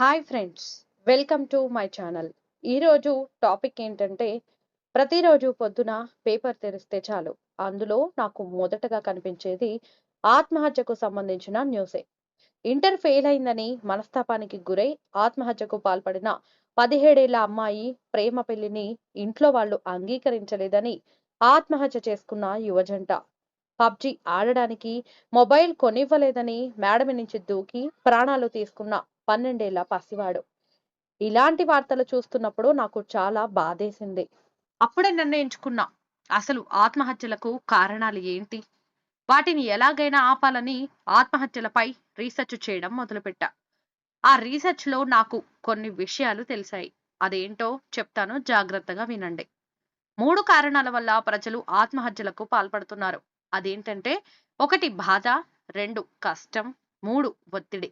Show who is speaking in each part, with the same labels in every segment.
Speaker 1: Hi friends welcome to my channel ఈరోజు topic ఏంటంటే ప్రతిరోజు పొద్దున పేపర్ తెరిస్తే చాలు. అందులో నాకు మొదటగా కనిపించేది ఆత్మహత్యకు సంబంధించిన న్యూసే ఇంటర్ ఫెయిల్ అయిందని మనస్తాపానికి గురై ఆత్మహత్యకు పాల్పడిన పదిహేడేళ్ళ అమ్మాయి ప్రేమ పెళ్ళిని ఇంట్లో వాళ్ళు అంగీకరించలేదని ఆత్మహత్య చేసుకున్న యువజంట. పబ్జి ఆడడానికి మొబైల్ కొనివ్వలేదని మేడమి నుంచి దూకి ప్రాణాలు తీసుకున్న పన్నెండేళ్ళ పసివాడు. ఇలాంటి వార్తలు చూస్తున్నప్పుడు నాకు చాలా బాధేసింది. అప్పుడే నిర్ణయించుకున్నా అసలు ఆత్మహత్యలకు కారణాలు ఏంటి? వాటిని ఎలాగైనా ఆపాలని ఆత్మహత్యలపై రీసెర్చ్ చేయడం మొదలుపెట్టా. ఆ రీసెర్చ్లో నాకు కొన్ని విషయాలు తెలిసాయి. అదేంటో చెప్తాను జాగ్రత్తగా వినండి. మూడు కారణాల వల్ల ప్రజలు ఆత్మహత్యలకు పాల్పడుతున్నారు. అదేంటంటే ఒకటి బాధ రెండు కష్టం మూడు ఒత్తిడి.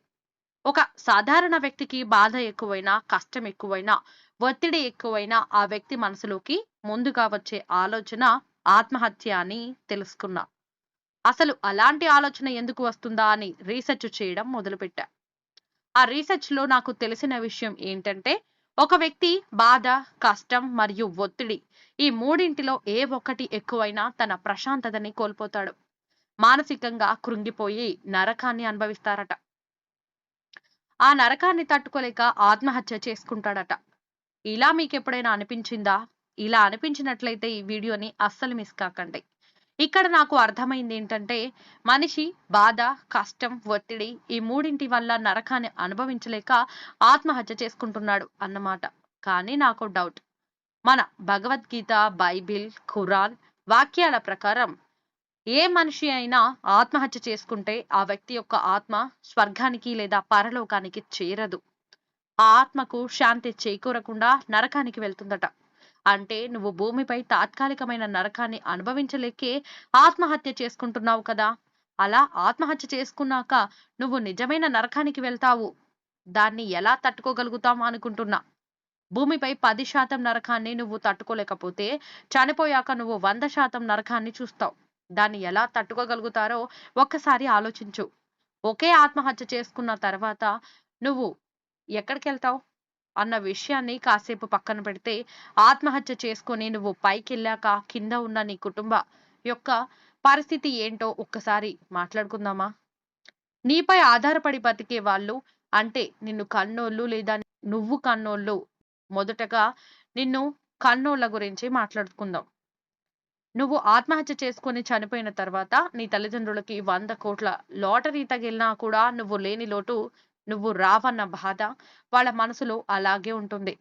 Speaker 1: ఒక సాధారణ వ్యక్తికి బాధ ఎక్కువైనా కష్టం ఎక్కువైనా ఒత్తిడి ఎక్కువైనా ఆ వ్యక్తి మనసులోకి ముందుగా వచ్చే ఆలోచన ఆత్మహత్య అని తెలుసుకున్నా. అసలు అలాంటి ఆలోచన ఎందుకు వస్తుందా అని రీసెర్చ్ చేయడం మొదలుపెట్టా. ఆ రీసెర్చ్లో నాకు తెలిసిన విషయం ఏంటంటే ఒక వ్యక్తి బాధ కష్టం మరియు ఒత్తిడి ఈ మూడింటిలో ఏ ఒక్కటి ఎక్కువైనా తన ప్రశాంతతని కోల్పోతాడు. మానసికంగా కృంగిపోయి నరకాన్ని అనుభవిస్తారట. ఆ నరకాన్ని తట్టుకోలేక ఆత్మహత్య చేసుకుంటాడట. ఇలా మీకు ఎప్పుడైనా అనిపించిందా? ఇలా అనిపించినట్లయితే ఈ వీడియోని అస్సలు మిస్ కాకండి. ఇక్కడ నాకు అర్థమైంది ఏంటంటే మనిషి బాధ కష్టం ఒత్తిడి ఈ మూడింటి వల్ల నరకాన్ని అనుభవించలేక ఆత్మహత్య చేసుకుంటున్నాడు అన్నమాట. కానీ నాకు డౌట్ మన భగవద్గీత బైబిల్ ఖురాన్ వాక్యాల ప్రకారం ఏ మనిషి అయినా ఆత్మహత్య చేసుకుంటే ఆ వ్యక్తి యొక్క ఆత్మ స్వర్గానికి లేదా పరలోకానికి చేరదు. ఆ ఆత్మకు శాంతి చేకూరకుండా నరకానికి వెళ్తుందట. అంటే నువ్వు భూమిపై తాత్కాలికమైన నరకాన్ని అనుభవించలేకే ఆత్మహత్య చేసుకుంటున్నావు కదా. అలా ఆత్మహత్య చేసుకున్నాక నువ్వు నిజమైన నరకానికి వెళ్తావు. దాన్ని ఎలా తట్టుకోగలుగుతాం అనుకుంటున్నా? భూమిపై పది శాతం నరకాన్ని నువ్వు తట్టుకోలేకపోతే చనిపోయాక నువ్వు వంద శాతం నరకాన్ని చూస్తావు. దాన్ని ఎలా తట్టుకోగలుగుతారో ఒక్కసారి ఆలోచించు. ఒకే ఆత్మహత్య చేసుకున్న తర్వాత నువ్వు ఎక్కడికి వెళ్తావు అన్న విషయాన్ని కాసేపు పక్కన పెడితే ఆత్మహత్య చేసుకొని నువ్వు పైకి వెళ్ళాక కింద ఉన్న నీ కుటుంబ యొక్క పరిస్థితి ఏంటో ఒక్కసారి మాట్లాడుకుందామా? నీపై ఆధారపడి బతికే వాళ్ళు అంటే నిన్ను కన్నోళ్ళు లేదా నువ్వు కన్నోళ్ళు. మొదటగా నిన్ను కన్నోళ్ళ గురించి మాట్లాడుకుందాం. నువ్వు ఆత్మహత్య చేసుకొని చనిపోయిన తర్వాత నీ తల్లిదండ్రులకి వంద కోట్ల లాటరీ తగిలినా కూడా నువ్వు లేని లోటు నువ్వు రావన్న బాధ వాళ్ళ మనసులో అలాగే ఉంటుంది.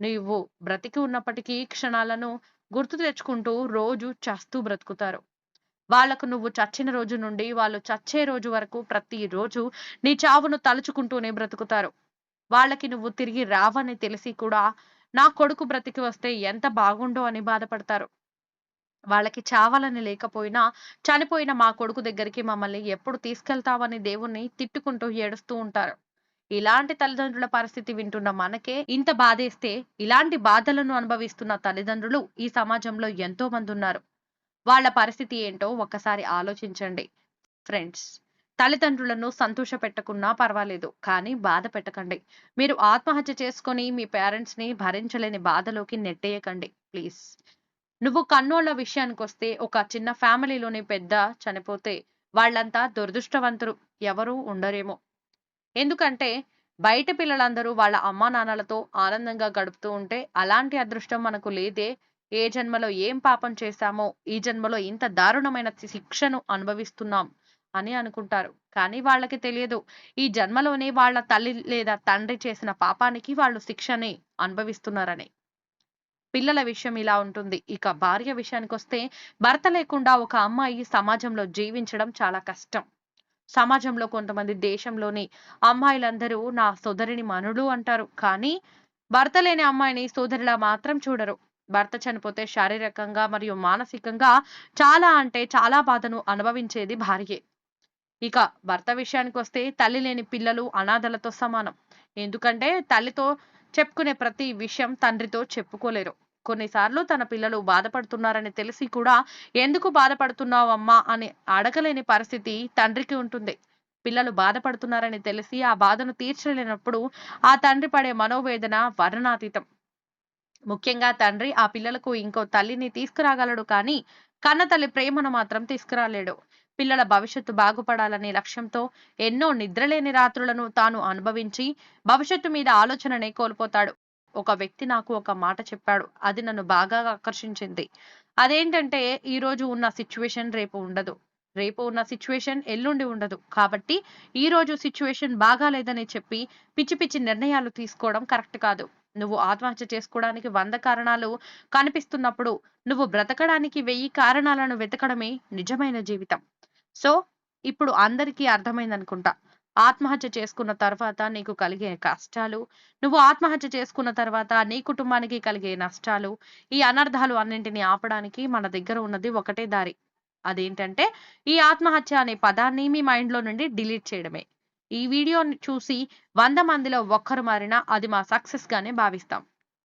Speaker 1: నువ్వు బ్రతికి ఉన్నప్పటికీ క్షణాలను గుర్తు తెచ్చుకుంటూ రోజు చస్తూ బ్రతుకుతారు. వాళ్ళకు నువ్వు చచ్చిన రోజు నుండి వాళ్ళు చచ్చే రోజు వరకు ప్రతి రోజు నీ చావును తలుచుకుంటూనే బ్రతుకుతారు. వాళ్ళకి నువ్వు తిరిగి రావని తెలిసి కూడా నా కొడుకు బ్రతికి వస్తే ఎంత బాగుండో అని బాధపడతారు. వాళ్ళకి చావాలని లేకపోయినా చనిపోయిన మా కొడుకు దగ్గరికి మమ్మల్ని ఎప్పుడు తీసుకెళ్తావని దేవుణ్ణి తిట్టుకుంటూ ఏడుస్తూ ఉంటారు. ఇలాంటి తల్లిదండ్రుల పరిస్థితి వింటున్న మనకే ఇంత బాధేస్తే ఇలాంటి బాధలను అనుభవిస్తున్న తల్లిదండ్రులు ఈ సమాజంలో ఎంతో మంది ఉన్నారు. వాళ్ళ పరిస్థితి ఏంటో ఒక్కసారి ఆలోచించండి. ఫ్రెండ్స్ తల్లిదండ్రులను సంతోష పెట్టకున్నా పర్వాలేదు కానీ బాధ పెట్టకండి. మీరు ఆత్మహత్య చేసుకొని మీ పేరెంట్స్ని భరించలేని బాధలోకి నెట్టేయకండి ప్లీజ్. నువ్వు కన్నోళ్ళ విషయానికి వస్తే ఒక చిన్న ఫ్యామిలీలోని పెద్ద చనిపోతే వాళ్ళంతా దురదృష్టవంతులు ఎవరూ ఉండరేమో. ఎందుకంటే బయట పిల్లలందరూ వాళ్ళ అమ్మా నాన్నలతో ఆనందంగా గడుపుతూ ఉంటే అలాంటి అదృష్టం మనకు లేదే. ఏ జన్మలో ఏం పాపం చేశామో ఈ జన్మలో ఇంత దారుణమైన శిక్షను అనుభవిస్తున్నాం అని అనుకుంటారు. కానీ వాళ్ళకి తెలియదు. ఈ జన్మలోనే వాళ్ళ తల్లి లేదా తండ్రి చేసిన పాపానికి వాళ్ళు శిక్షని అనుభవిస్తున్నారని. పిల్లల విషయం ఇలా ఉంటుంది. ఇక భార్య విషయానికి వస్తే భర్త లేకుండా ఒక అమ్మాయి సమాజంలో జీవించడం చాలా కష్టం. సమాజంలో కొంతమంది దేశంలోని అమ్మాయిలందరూ నా సోదరిని మనుడు అంటారు. కానీ భర్త లేని అమ్మాయిని సోదరిలా మాత్రం చూడరు. భర్త చనిపోతే శారీరకంగా మరియు మానసికంగా చాలా అంటే చాలా బాధను అనుభవించేది భార్యే. ఇక భర్త విషయానికి వస్తే తల్లి లేని పిల్లలు అనాథలతో సమానం. ఎందుకంటే తల్లితో చెప్పుకునే ప్రతి విషయం తండ్రితో చెప్పుకోలేరు. కొన్నిసార్లు తన పిల్లలు బాధపడుతున్నారని తెలిసి కూడా ఎందుకు బాధపడుతున్నావమ్మా? అని అడగలేని పరిస్థితి తండ్రికి ఉంటుంది. పిల్లలు బాధపడుతున్నారని తెలిసి ఆ బాధను తీర్చలేనప్పుడు ఆ తండ్రి పడే మనోవేదన వర్ణనాతీతం. ముఖ్యంగా తండ్రి ఆ పిల్లలకు ఇంకో తల్లిని తీసుకురాగలడు కానీ కన్న తల్లి ప్రేమను మాత్రం తీసుకురాలేడు. పిల్లల భవిష్యత్తు బాగుపడాలనే లక్ష్యంతో ఎన్నో నిద్రలేని రాత్రులను తాను అనుభవించి భవిష్యత్తు మీద ఆలోచననే కోల్పోతాడు. ఒక వ్యక్తి నాకు ఒక మాట చెప్పాడు. అది నన్ను బాగా ఆకర్షించింది. అదేంటంటే ఈ రోజు ఉన్న సిచ్యువేషన్ రేపు ఉండదు. రేపు ఉన్న సిచ్యువేషన్ ఎల్లుండి ఉండదు. కాబట్టి ఈ రోజు సిచ్యువేషన్ బాగాలేదని చెప్పి పిచ్చి పిచ్చి నిర్ణయాలు తీసుకోవడం కరెక్ట్ కాదు. నువ్వు ఆత్మహత్య చేసుకోవడానికి వంద కారణాలు కనిపిస్తున్నప్పుడు నువ్వు బ్రతకడానికి వెయ్యి కారణాలను వెతకడమే నిజమైన జీవితం. సో ఇప్పుడు అందరికీ అర్థమైంది అనుకుంటా ఆత్మహత్య చేసుకున్న తర్వాత నీకు కలిగే కష్టాలు నువ్వు ఆత్మహత్య చేసుకున్న తర్వాత నీ కుటుంబానికి కలిగే నష్టాలు ఈ అనర్థాలు అన్నింటినీ ఆపడానికి మన దగ్గర ఉన్నది ఒకటే దారి. అదేంటంటే ఈ ఆత్మహత్య అనే పదాన్ని మీ మైండ్లో నుండి డిలీట్ చేయడమే. ఈ వీడియోని చూసి వంద మందిలో ఒక్కరు మారినా అది మా సక్సెస్గానే భావిస్తాం.